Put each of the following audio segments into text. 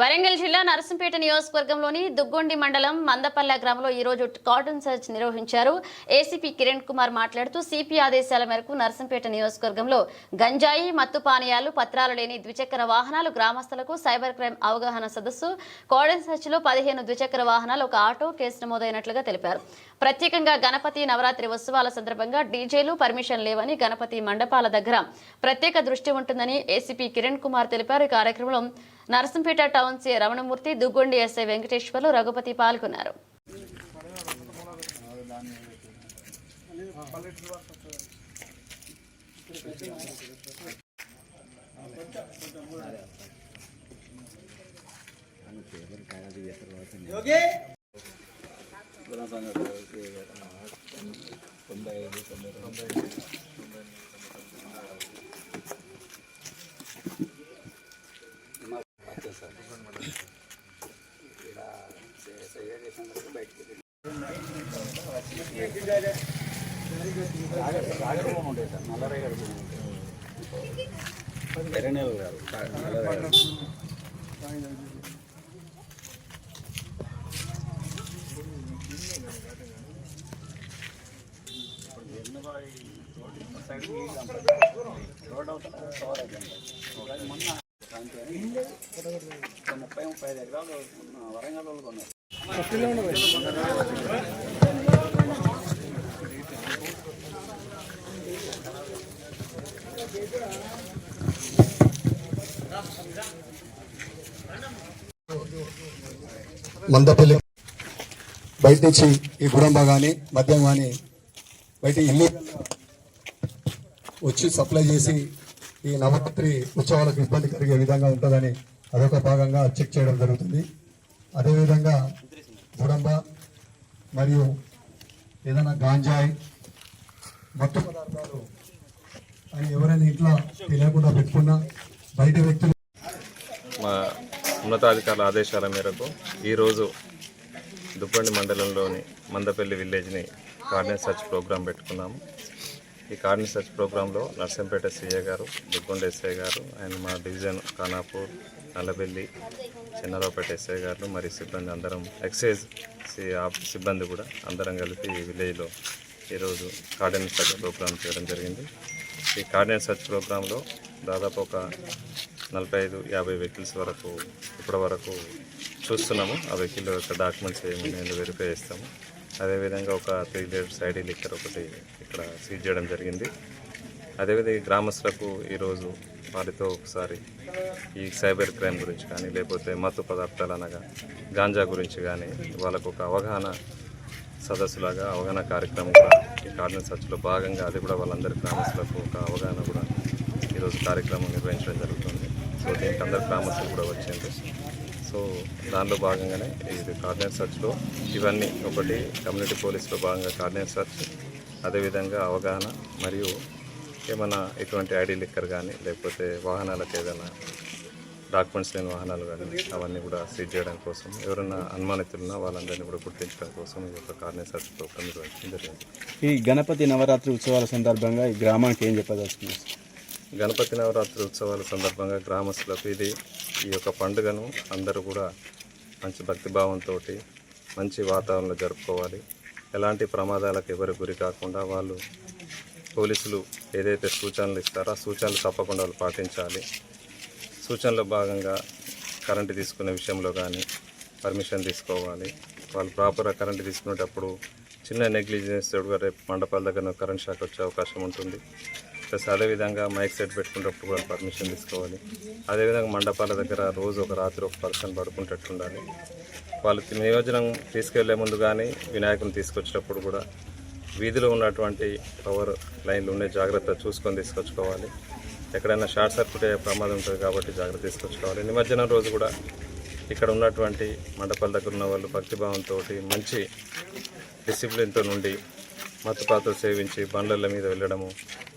వరంగల్ జిల్లా నరసింపేట నియోజకవర్గంలోని దుగ్గొండి మండలం మందపల్లె గ్రామంలో ఈ రోజు కార్డన్ సర్చ్ నిర్వహించారు. ఏసీపీ కిరణ్ కుమార్ మాట్లాడుతూ సిపి ఆదేశాల మేరకు నరసింపేట నియోజకవర్గంలో గంజాయి మత్తు పానీయాలు పత్రాలు లేని ద్విచక్ర వాహనాలు గ్రామస్తులకు సైబర్ క్రైమ్ అవగాహన సదస్సు. కార్డన్ సర్చ్లో పదిహేను ద్విచక్ర వాహనాలు ఒక ఆటో కేసు నమోదైనట్లుగా తెలిపారు. ప్రత్యేకంగా గణపతి నవరాత్రి ఉత్సవాల సందర్భంగా డీజేలు పర్మిషన్ లేవని గణపతి మండపాల దగ్గర ప్రత్యేక దృష్టి ఉంటుందని ఏసీపీ కిరణ్ కుమార్ తెలిపారు. ఈ కార్యక్రమంలో Narsampet town C Ramanamurthy Duggondi SI Venkateswarlu Raghupathi పాల్గొన్నారు. రాగరూపం ఉంటాయి సార్ నల్లరే గడుపు ఉంటాయి వెరనేలు కాదు నల్లరే ముప్పై ముప్పై ఐదు ఎకరాలు వరంగల్ వాళ్ళు కొన్నారు మందపల్లి బయట నుంచి ఈ గుడంబ కానీ మద్యం కానీ బయట ఇల్లు వచ్చి సప్లై చేసి ఈ నవరాత్రి ఉత్సవాలకు ఇబ్బంది కలిగే విధంగా ఉంటుందని అదొక భాగంగా చెక్ చేయడం జరుగుతుంది. అదేవిధంగా గుడంబ మరియు ఏదైనా గాంజాయి మత్తు పదార్థాలు అని ఎవరైనా ఇంట్లో తెలియకుండా పెట్టుకున్నా బయట వ్యక్తులు మా ఉన్నతాధికారుల ఆదేశాల మేరకు ఈరోజు దుప్పండి మండలంలోని మందపల్లి విలేజ్ని కార్డినెన్స్ సర్చ్ ప్రోగ్రాం పెట్టుకున్నాము. ఈ కార్ని సర్చ్ ప్రోగ్రాంలో నర్సంపేట సీఏ గారు దుగ్గొండ ఎస్ఐ గారు అండ్ మా డివిజన్ ఖానాపూర్ నల్లబెల్లి చిన్నరావుపేట ఎస్ఐ గారు మరియు సిబ్బంది అందరం ఎక్సైజ్ సి- ఆఫ్ సిబ్బంది కూడా అందరం కలిపి విలేజ్లో ఈరోజు కార్డినెన్స్ సర్చ్ ప్రోగ్రాం చేయడం జరిగింది. ఈ కార్డినెన్స్ సర్చ్ ప్రోగ్రాంలో దాదాపు ఒక నలభై ఐదు యాభై వెహికల్స్ వరకు ఇప్పటి వరకు చూస్తున్నాము. ఆ వెహికల్ యొక్క డాక్యుమెంట్స్ ఏమి నేను వెరిఫై చేస్తాము. అదేవిధంగా ఒక త్రీ లీటర్స్ ఐడి లిక్కర్ ఒకటి ఇక్కడ సీజ్ చేయడం జరిగింది. అదేవిధంగా ఈ గ్రామస్తులకు ఈరోజు వారితో ఒకసారి ఈ సైబర్ క్రైమ్ గురించి కానీ లేకపోతే మత్తు పదార్థాలు అనగా గాంజా గురించి కానీ వాళ్ళకు ఒక అవగాహన సదస్సులాగా అవగాహన కార్యక్రమం కూడా ఈ కార్డినెన్స్ సర్చ్లో భాగంగా అది కూడా వాళ్ళందరి గ్రామస్తులకు ఒక అవగాహన కూడా ఈరోజు కార్యక్రమం నిర్వహించడం జరుగుతుంది. సో దీనికి అందరు గ్రామస్తులు కూడా వచ్చేందుకు సో దానిలో భాగంగానే ఇది కార్డినెన్స్ సర్చ్లో ఇవన్నీ ఒకటి కమ్యూనిటీ పోలీస్లో భాగంగా కార్డినెన్స్ సర్చ్ అదేవిధంగా అవగాహన మరియు ఏమైనా ఎటువంటి ఐడి లిక్కర్ కానీ లేకపోతే వాహనాలకు ఏదైనా డాక్యుమెంట్స్ లేని వాహనాలు కానీ అవన్నీ కూడా సీజ్ చేయడం కోసం ఎవరైనా అనుమానితులున్నా వాళ్ళందరినీ కూడా గుర్తించడం కోసం ఈ యొక్క కార్డినెన్స్ సర్చ్ ప్రోగ్రామ్ నిర్వహించడం జరిగింది. ఈ గణపతి నవరాత్రి ఉత్సవాల సందర్భంగా ఈ గ్రామానికి ఏం చెప్పదలుచుకున్నారు? గణపతి నవరాత్రి ఉత్సవాల సందర్భంగా గ్రామస్తులకు ఇది ఈ యొక్క పండుగను అందరూ కూడా మంచి భక్తిభావంతో మంచి వాతావరణంలో జరుపుకోవాలి. ఎలాంటి ప్రమాదాలకు ఎవరు గురి కాకుండా వాళ్ళు పోలీసులు ఏదైతే సూచనలు ఇస్తారో ఆ సూచనలు తప్పకుండా వాళ్ళు పాటించాలి. సూచనలో భాగంగా కరెంటు తీసుకునే విషయంలో కానీ పర్మిషన్ తీసుకోవాలి. వాళ్ళు ప్రాపర్గా కరెంటు తీసుకునేటప్పుడు చిన్న నెగ్లిజెన్స్ కూడా రేపు మండపాల దగ్గర కరెంట్ షాక్ వచ్చే అవకాశం ఉంటుంది. ప్లస్ అదేవిధంగా మైక్ సెట్ పెట్టుకునేటప్పుడు కూడా పర్మిషన్ తీసుకోవాలి. అదేవిధంగా మండపాల దగ్గర రోజు ఒక రాత్రి ఒక పర్సన్ పడుకుంటట్టు ఉండాలి. వాళ్ళు నియోజనం తీసుకెళ్ళే ముందు కానీ వినాయకుని తీసుకొచ్చేటప్పుడు కూడా వీధిలో ఉన్నటువంటి పవర్ లైన్లు ఉండే జాగ్రత్త చూసుకొని తీసుకొచ్చుకోవాలి. ఎక్కడైనా షార్ట్ సర్క్యూట్ అయ్యే ప్రమాదం ఉంటుంది కాబట్టి జాగ్రత్త తీసుకొచ్చుకోవాలి. నిమజ్జనం రోజు కూడా ఇక్కడ ఉన్నటువంటి మండపాల దగ్గర ఉన్న వాళ్ళు భక్తిభావంతో మంచి డిసిప్లిన్తో నుండి మత్తుపాతలు సేవించి బండ్ల మీద వెళ్ళడము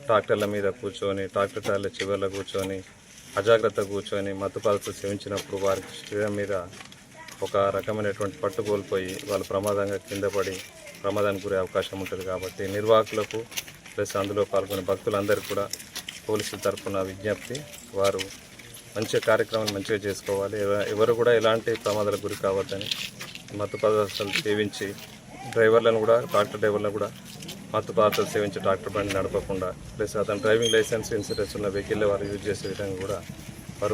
ట్రాక్టర్ల మీద కూర్చొని ట్రాక్టర్ టైర్ల చివర్లో కూర్చొని అజాగ్రత్త కూర్చొని మత్తుపాలతో సేవించినప్పుడు వారి శరీరం మీద ఒక రకమైనటువంటి పట్టు కోల్పోయి వాళ్ళు ప్రమాదంగా కింద పడి ప్రమాదానికి గురే అవకాశం ఉంటుంది కాబట్టి నిర్వాహకులకు ప్లస్ అందులో పాల్గొనే భక్తులందరికీ కూడా పోలీసుల తరఫున విజ్ఞప్తి. వారు మంచి కార్యక్రమాన్ని మంచిగా చేసుకోవాలి. ఎవరు కూడా ఎలాంటి ప్రమాదాలకు గురి కావద్దని మత్తు పదార్థాలు సేవించి డ్రైవర్లను కూడా ట్రాక్టర్ డ్రైవర్లను కూడా మత్తు పదార్థాలు సేవించి ట్రాక్టర్ బండి నడపకుండా ప్లస్ అతను డ్రైవింగ్ లైసెన్స్ ఇన్సూరెన్స్ ఉన్న వెహికల్ వారు యూజ్ చేసే విధంగా కూడా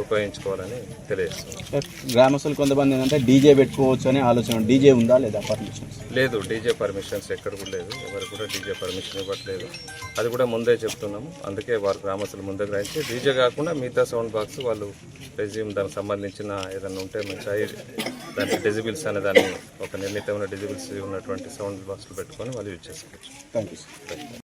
ఉపయోగించుకోవాలని తెలియజేస్తుంది సార్ గ్రామస్తులు కొంతమంది ఏంటంటే డీజే పెట్టుకోవచ్చు అనే ఆలోచన డీజే ఉందా లేదా పర్మిషన్స్ లేదు డీజే పర్మిషన్స్ ఎక్కడ కూడా లేదు. ఎవరు కూడా డీజే పర్మిషన్ ఇవ్వట్లేదు. అది కూడా ముందే చెప్తున్నాము. అందుకే వారు గ్రామస్తులు ముందే గ్రహించి డీజే కాకుండా మిగతా సౌండ్ బాక్స్ వాళ్ళు రెజ్యూమ్ దానికి సంబంధించిన ఏదైనా ఉంటే మంచి హై దానికి డెజిబిల్స్ అనే దాన్ని ఒక నిర్ణీతమైన డెజిబిల్స్ ఉన్నటువంటి సౌండ్ బాక్స్లు పెట్టుకొని వాళ్ళు యూజ్ చేసుకోవచ్చు. Thank you